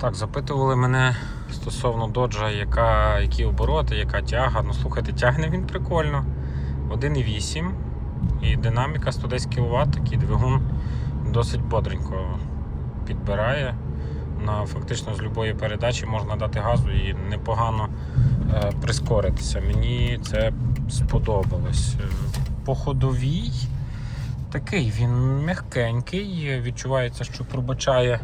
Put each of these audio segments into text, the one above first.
Так, запитували мене стосовно доджа, яка, які обороти, яка тяга. Ну слухайте, тягне він прикольно. 1,8 і динаміка 110 кВт, такий двигун досить бодренько підбирає. На фактично з будь-якої передачі можна дати газу і непогано е, прискоритися. Мені це сподобалось. Е, По ходовій такий він м'якенький, відчувається, що пробачає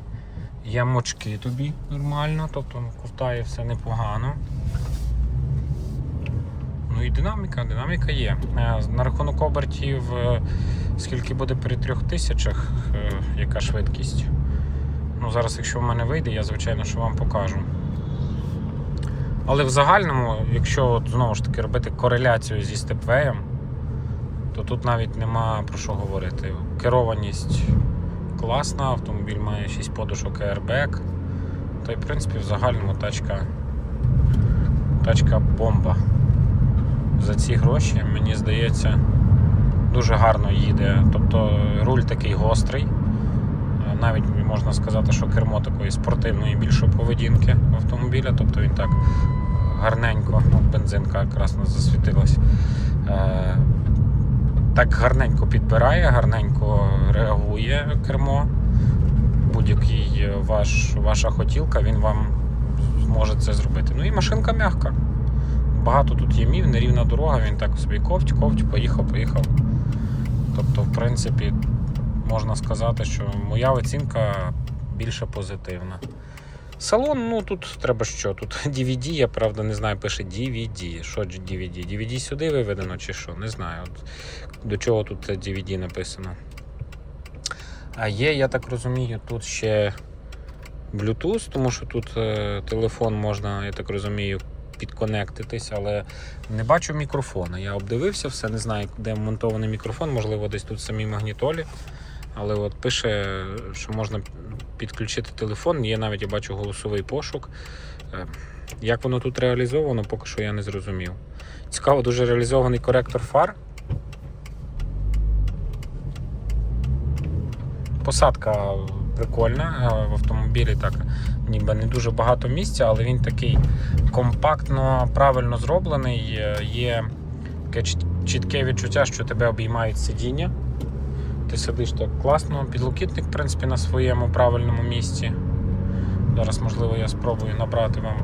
ямочки тобі нормально, тобто ковтає все непогано. Ну і динаміка, динаміка є. Е, На рахунок обертів, е, скільки буде при трьох тисячах, е, яка швидкість. Ну, зараз, якщо в мене вийде, я звичайно що вам покажу. Але в загальному, якщо от, знову ж таки робити кореляцію зі степвеєм, то тут навіть нема про що говорити. Керованість класна, автомобіль має 6 подушок airbag. Та й в принципі в загальному тачка, тачка бомба. За ці гроші, мені здається, дуже гарно їде. Тобто руль такий гострий. Е, Навіть можна сказати, що кермо такої спортивної більшої поведінки автомобіля, тобто він так гарненько, от бензинка якраз засвітилась. Е, Так гарненько підбирає, гарненько реагує кермо. Будь-який ваш, ваша хотілка, він вам зможе це зробити. Ну і машинка м'яка. Багато тут ямів, нерівна дорога, він так собі ковть, ковть, поїхав, поїхав. Тобто, в принципі, можна сказати, що моя оцінка більше позитивна. Салон, ну тут треба що? Тут DVD, я правда не знаю, пише DVD. Що DVD? DVD сюди виведено чи що? Не знаю. От до чого тут DVD написано. А є, я так розумію, тут ще Bluetooth, тому що тут е, телефон можна, я так розумію, підконектитись, але не бачу мікрофона. Я обдивився все, не знаю, де монтований мікрофон, можливо, десь тут в самій магнітолі. Але от пише, що можна підключити телефон. Є навіть я бачу голосовий пошук. Е, Як воно тут реалізовано, поки що я не зрозумів. Цікаво, дуже реалізований коректор фар. Посадка прикольна е, в автомобілі, так ніби не дуже багато місця, але він такий компактно, правильно зроблений. Е, Є таке чітке відчуття, що тебе обіймають сидіння. Ти сидиш так класно, підлокітник, в принципі, на своєму правильному місці. Зараз, можливо, я спробую набрати вам,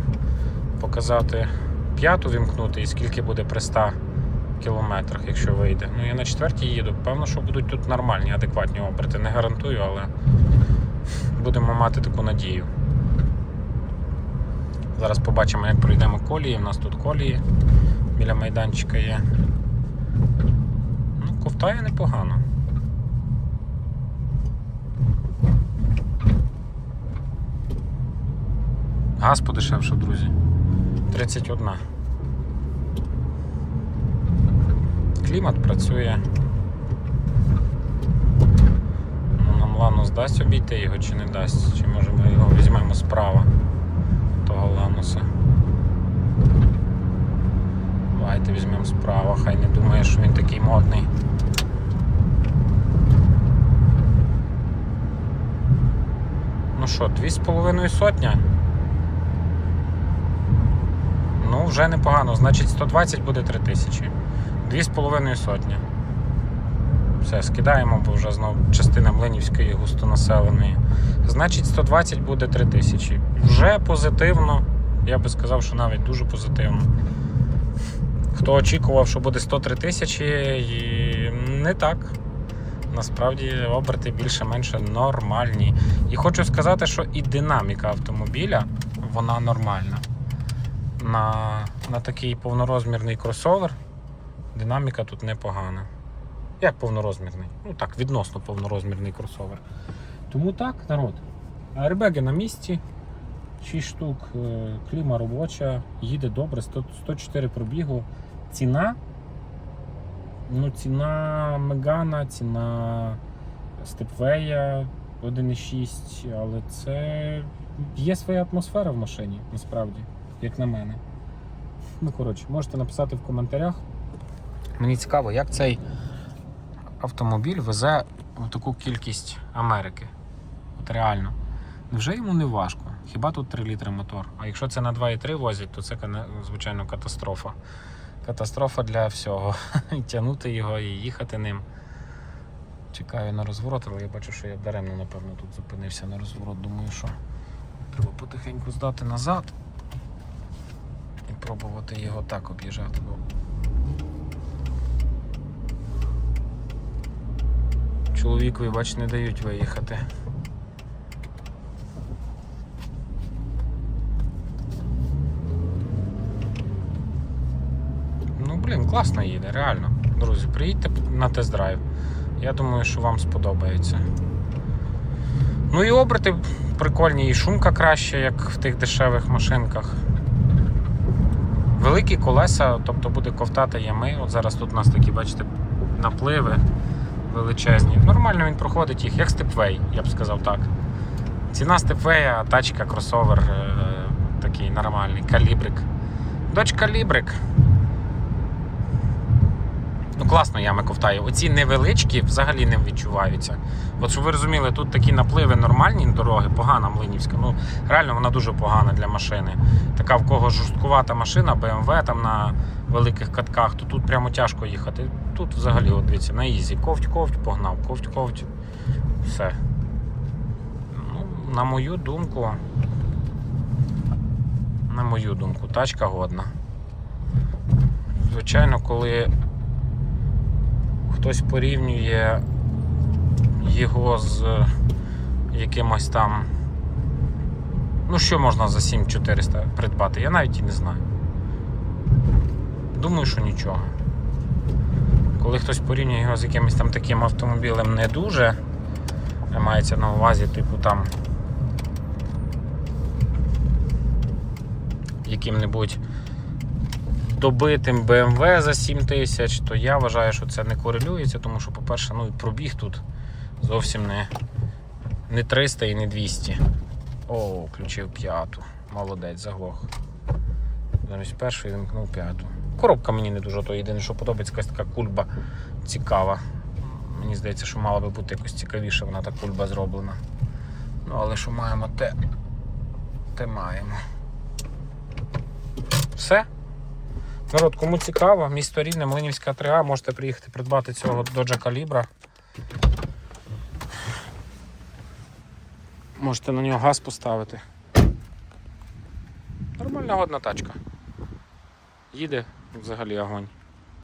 показати п'яту вімкнути і скільки буде при 100 кілометрах, якщо вийде. Ну, я на четвертій їду. Певно, що будуть тут нормальні, адекватні оберти. Не гарантую, але будемо мати таку надію. Зараз побачимо, як пройдемо колії. У нас тут колії біля майданчика є. Ну, ковтає непогано. Газ подешевшав, друзі. 31. Клімат працює. Ну, Нам Ланус дасть обійти його чи не дасть? Чи може ми його візьмемо справа того Лануса? Давайте візьмемо справа, хай не думає, що він такий модний. Ну що, дві з половиною сотня? Ну, вже непогано. Значить 120 буде 3000. Дві з половиною сотні. Все, скидаємо, бо вже знову частина Млинівської густонаселеної. Значить, 120 буде 3000. Вже позитивно. Я би сказав, що навіть дуже позитивно. Хто очікував, що буде 103 тисячі, і не так. Насправді оберти більше-менше нормальні. І хочу сказати, що і динаміка автомобіля вона нормальна. На, на такий повнорозмірний кросовер динаміка тут непогана. Як повнорозмірний? Ну так, відносно повнорозмірний кросовер. Тому так, народ. Аербеги на місці. 6 штук, е, кліма робоча, їде добре, 100, 104 пробігу. Ціна. Ну, ціна Мегана, ціна Степвея 1,6, але це є своя атмосфера в машині, насправді, як на мене. Ну, коротше, можете написати в коментарях. Мені цікаво, як цей автомобіль везе в таку кількість Америки. От реально. Невже йому не важко? Хіба тут 3 літри мотор? А якщо це на 2,3 возять, то це, звичайно, катастрофа. Катастрофа для всього. І Тягнути його і їхати ним. Чекаю на розворот, але я бачу, що я даремно, напевно, тут зупинився на розворот. Думаю, що треба потихеньку здати назад і пробувати його так об'їжджати. Чоловікові, бач, не дають виїхати. Ну, блін, класно їде, реально. Друзі, приїдьте на тест-драйв. Я думаю, що вам сподобається. Ну і оберти прикольні, і шумка краще, як в тих дешевих машинках. Великі колеса, тобто буде ковтати ями. От зараз тут у нас такі, бачите, напливи величезні. Нормально він проходить їх, як степвей, я б сказав так. Ціна степвея, тачка, кросовер е, такий нормальний, калібрик. Дочка калібрик. Ну, класно ями ковтає. Оці невеличкі взагалі не відчуваються. От щоб ви розуміли, тут такі напливи нормальні дороги, погана Млинівська. Ну, реально вона дуже погана для машини. Така в кого жорсткувата машина, BMW там на великих катках, то тут прямо тяжко їхати. Тут взагалі, от дивіться, на ізі. Ковть-ковть, погнав, ковть-ковть. Все. Ну, на мою думку. На мою думку, тачка годна. Звичайно, коли хтось порівнює його з якимось там. Ну, що можна за 7400 придбати? Я навіть і не знаю. Думаю, що нічого. Коли хтось порівнює його з якимось там таким автомобілем не дуже, мається на увазі, типу там яким-небудь добитим BMW за 7 тисяч, то я вважаю, що це не корелюється, тому що, по-перше, ну пробіг тут зовсім не, не 300 і не 200. О, включив п'яту. Молодець, заглох. Замість першої вимкнув п'яту. Коробка мені не дуже, то єдине, що подобається, якась така кульба цікава. Мені здається, що мала би бути якось цікавіше, вона та кульба зроблена. Ну, але що маємо, те, те маємо. Все. Народ, кому цікаво, місто Рівне, Млинівська 3А, можете приїхати придбати цього доджа калібра. Можете на нього газ поставити. Нормальна годна тачка. Їде взагалі огонь.